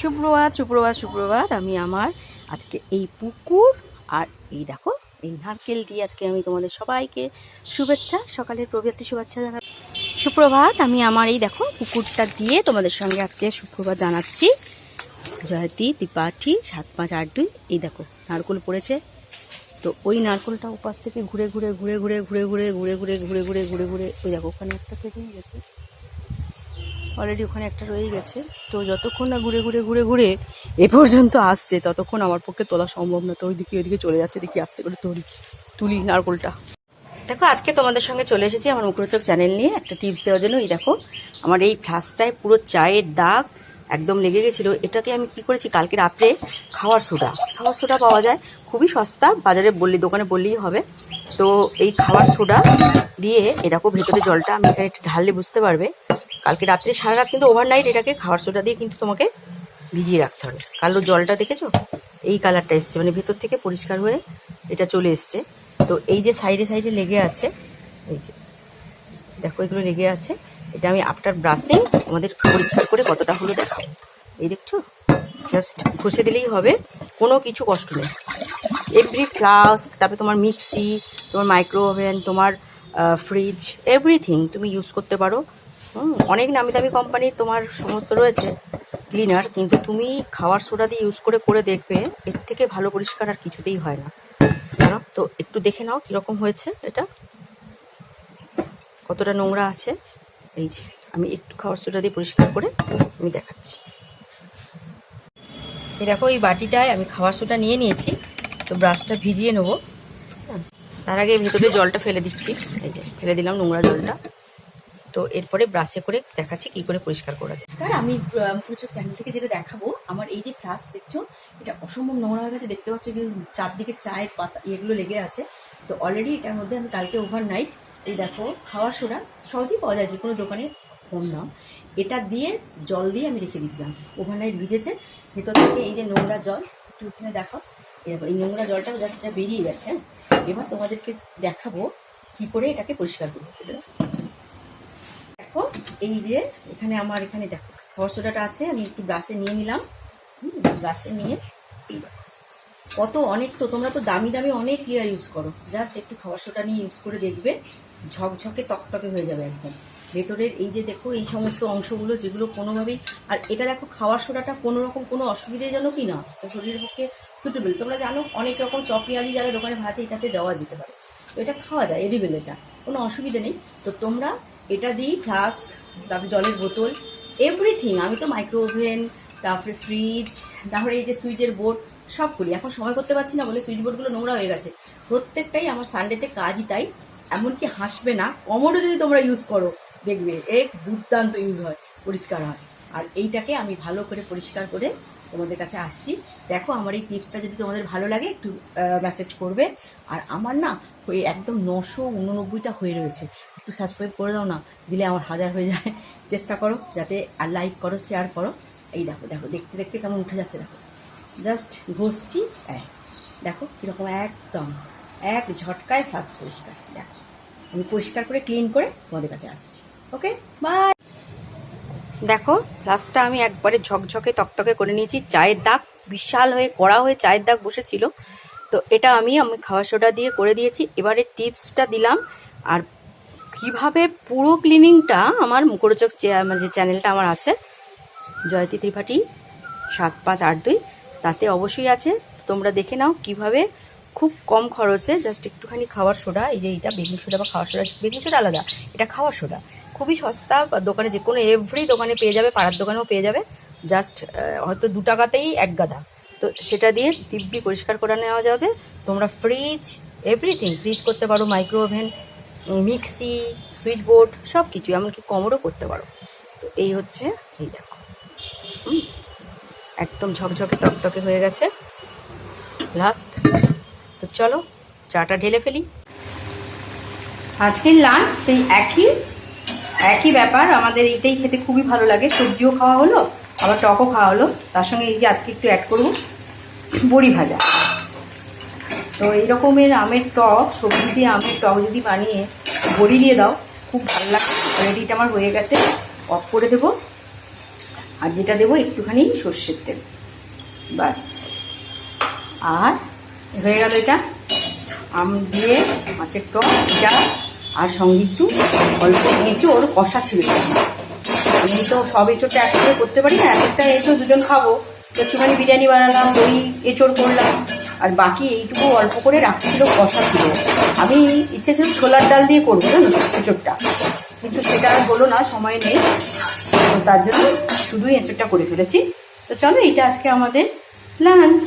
সুপ্রভাত সুপ্রভাত সুপ্রভাত আমি আমার আজকে এই পুকুর আর এই দেখো এই নারকেল দিয়ে আজকে আমি তোমাদের সবাইকে শুভেচ্ছা সকালের প্রভাতী শুভেচ্ছা জানা সুপ্রভাত আমি আমার এই দেখো পুকুরটা দিয়ে তোমাদের সঙ্গে আজকে সুপ্রভাত জানাচ্ছি জয়তী ত্রিপাঠী সাত পাঁচ আট দুই এই দেখো নারকেল পড়েছে তো ওই নারকেলটা উপাস থেকে ঘুরে ঘুরে ঘুরে ঘুরে ঘুরে ঘুরে ঘুরে ঘুরে ঘুরে ঘুরে ঘুরে ঘুরে ওই দেখো ওখানে একটা পেরিয়ে গেছে অলরেডি ওখানে একটা রয়ে গেছে। তো যতক্ষণ না ঘুরে ঘুরে ঘুরে ঘুরে এ পর্যন্ত আসছে, ততক্ষণ আমার পক্ষে তোলা সম্ভব না। তো ওইদিকে ওইদিকে চলে যাচ্ছে, দেখি আস্তে করে তুলি তুলি নারকোলটা। দেখো, আজকে তোমাদের সঙ্গে চলে এসেছি আমার মুখরোচক চ্যানেল নিয়ে একটা টিপস দেওয়ার জন্য। এই দেখো, আমার এই ফ্লাসটায় পুরো চায়ের দাগ একদম লেগে গেছিল। এটাকে আমি কি করেছি, কালকে রাত্রে খাওয়ার সোডা। খাওয়ার সোডা পাওয়া যায়, খুবই সস্তা, বাজারে বললি, দোকানে বললেই হবে। তো এই খাওয়ার সোডা দিয়ে এরকম ভেতরে জলটা, আমি এখানে একটু ঢাললে বুঝতে পারবে। কালকে রাত্রে, সারা রাত কিন্তু ওভারনাইট এটাকে খাওয়ার সোডা দিয়ে কিন্তু তোমাকে ভিজিয়ে রাখতে হবে। কালো জলটা দেখেছ? এই কালারটা এসছে মানে ভেতর থেকে পরিষ্কার হয়ে এটা চলে এসছে। তো এই যে সাইডে সাইডে লেগে আছে, এই যে, দেখো এগুলো লেগে আছে। এটা আমি আফটার ব্রাশিং আমাদের পরিষ্কার করে কতটা হলো দেখাবো এই দেখছ? জাস্ট ঘষে দিলেই হবে, কোনো কিছু কষ্ট নেই। এভরি ফ্লাস্ক তারপরে তোমার মিক্সি, তোমার মাইক্রো ওভেন তোমার ফ্রিজ এভরিথিং তুমি ইউজ করতে পারো। হুম, অনেক নামি দামি কোম্পানির তোমার সমস্ত রয়েছে ক্লিনার কিন্তু তুমি খাওয়ার সোডা দিয়ে ইউজ করে করে দেখবে এর থেকে ভালো পরিষ্কার আর কিছুতেই হয় না। জানো? তো একটু দেখে নাও কীরকম হয়েছে এটা। কতটা নোংরা আছে। এই যে আমি একটু খাওয়ার সোডা দিয়ে পরিষ্কার করে আমি দেখাচ্ছি। এই দেখো এই বাটিটায় আমি খাওয়ার সোডা নিয়ে নিয়েছি তো ব্রাশটা ভিজিয়ে নেব। তার আগে ভেতরে জলটা ফেলে দিচ্ছি। এই যে ফেলে দিলাম নোংরা জলটা। তো এরপরে ব্রাশে করে দেখাচ্ছি কি করে পরিষ্কার করা যায়। আর আমি প্রচুর চ্যানেল থেকে যেটা দেখাবো, আমার এই যে ফ্লাস্ক দেখছ, এটা অসম্ভব নোংরা হয়ে গেছে, দেখতে পাচ্ছ কি চারদিকে চায়ের পাতা এগুলো লেগে আছে। তো অলরেডি এটার মধ্যে আমি কালকে ওভারনাইট এই দেখো, খাওয়ার সোডা সহজেই পাওয়া যায় যে কোনো দোকানে কম দাম। এটা দিয়ে জল দিয়ে আমি রেখে দিয়েছিলাম। ওভারনাইট ভিজেছে, ভেতর থেকে এই যে নোংরা জল এখানে দেখো, এই এই নোংরা জলটা জাস্ট বেরিয়ে গেছে? এবার তোমাদেরকে দেখাবো কি করে এটাকে পরিষ্কার করব। এই যে, এখানে আমার, এখানে দেখো খাবার সোডাটা আছে, আমি একটু ব্রাশে নিয়ে নিলাম। ব্রাশে নিয়ে, এই কত অনেক তো, তোমরা তো দামি দামি অনেক ক্লিয়ার ইউজ করো। জাস্ট একটু খাবার সোডা নিয়ে ইউজ করে দেখবে, ঝকঝকে তকতকে হয়ে যাবে একদম। ভেতরের এই যে দেখো, এই সমস্ত অংশগুলো যেগুলো কোনোভাবেই, আর এটা দেখো, খাওয়ার সোডাটা কোনো রকম কোনো অসুবিধাজনকই না শরীরের পক্ষে সুটেবল তোমরা জানো, অনেক রকম চপ পেঁয়াজি যারা দোকানে ভাজে, এটাতে দেওয়া যেতে পারে। তো এটা খাওয়া যায় এডিবেল এটা, কোনো অসুবিধা নেই। তো তোমরা এটা দিয়েই ফ্লাস্ক তারপরে জলের বোতল এভরিথিং আমি তো মাইক্রোওভেন তারপরে ফ্রিজ তারপরে এই যে সুইচের বোর্ড সব করি। এখন সময় করতে পারছি না বলে সুইচ বোর্ডগুলো নোংরা হয়ে গেছে। প্রত্যেকটাই আমার সানডেতে কাজই তাই, এমনকি হাসবে না। কমরও যদি তোমরা ইউজ করো, দেখবে, এক দুর্দান্ত ইউজ হয়, পরিষ্কার হয়। আর এইটাকে আমি ভালো করে পরিষ্কার করে তোমাদের কাছে আসছি। দেখো আমার এই টিপসটা যদি তোমাদের ভালো লাগে, একটু মেসেজ করবে। আর আমার না ওই একদম নশো উননব্বইটা হয়ে রয়েছে। একটু সাবস্ক্রাইব করে দাও না, দিলে আমার হাজার হয়ে যায়। চেষ্টা করো, যাতে আর লাইক করো শেয়ার করো। এই দেখো দেখো, দেখতে দেখতে কেমন উঠে যাচ্ছে, দেখো। জাস্ট ঘষছি দেখো কীরকম একদম, এক ঝটকায় ফার্স্ট পরিষ্কার। দেখো, আমি পরিষ্কার করে ক্লিন করে তোমাদের কাছে আসছি। ওকে বাই দেখো ফ্লাসটা আমি একবারে ঝকঝকে তকতকে করে নিয়েছি। চায়ের দাগ বিশাল হয়ে, কড়া হয়ে চায়ের দাগ বসেছিল। তো এটা আমি আমি খাওয়া সোডা দিয়ে করে দিয়েছি। এবারে টিপসটা দিলাম। আর কীভাবে পুরো ক্লিনিংটা আমার মুখরোচক আমার যে চ্যানেলটা আমার আছে, জয়তী ত্রিপাঠী, সাত পাঁচ আট দুই, তাতে অবশ্যই আছে। তোমরা দেখে নাও কীভাবে খুব কম খরচে জাস্ট একটুখানি খাওয়ার সোডা, এই যে এটা বেকিং সোডা বা খাওয়ার সোডা, বেকিং সোডা আলাদা, এটা খাওয়ার সোডা। খুবই সস্তা দোকানে যে কোনো এভরি দোকানে পেয়ে যাবে, পাড়ার দোকানেও পেয়ে যাবে। জাস্ট হয়তো দু টাকাতেই এক গাদা। তো সেটা দিয়ে দিব্যি পরিষ্কার করে নেওয়া যাবে। তোমরা ফ্রিজ এভরিথিং ফ্রিজ করতে পারো micro oven mixie switch board সব কিছু এমনকি কমরও করতে পারো। তো এই হচ্ছে, এই দেখো। একদম ঝকঝকে তকতকে হয়ে গেছে। লাস্ট তো চলো চাটা ঢেলে ফেলি। আজকের লাঞ্চ সেই একই একই ব্যাপার, আমাদের এইটাই খেতে খুবই ভালো লাগে। সবজিও খাওয়া হলো, আবার টকও খাওয়া হলো। তার সঙ্গে এই যে আজকে একটু অ্যাড করব, বড়ি ভাজা। তো এই রকমের আমের টক, সবজি দিয়ে আমের টক যদি বানিয়ে বড়ি দিয়ে দাও, খুব ভালো লাগে। অলরেডি এটা আমার হয়ে গেছে। অফ করে দেবো। আর যেটা দেবো, একটুখানি সর্ষের তেল। বাস আর হয়ে গেল এটা। আম দিয়ে, মাছের টক এটা আর সঙ্গে একটু অল্প ওর কষা ছিল। আমি তো সব এঁচোড়টা একসাথে করতে পারি না, এক একটা এঁচোড় দুজন খাব। একটুখানি বিরিয়ানি বানালাম, দই, এঁচোড় করলাম। আর বাকি এইটুকু অল্প করে রাখছিল, কষা ছিল। আমি ইচ্ছে ছিল ছোলার ডাল দিয়ে করব, জানো এঁচোড়টা। কিন্তু সেটা আর হলো না, সময় নেই। তো তার জন্য শুধুই এঁচোড়টা করে ফেলেছি। তো চলো, এইটা আজকে আমাদের লাঞ্চ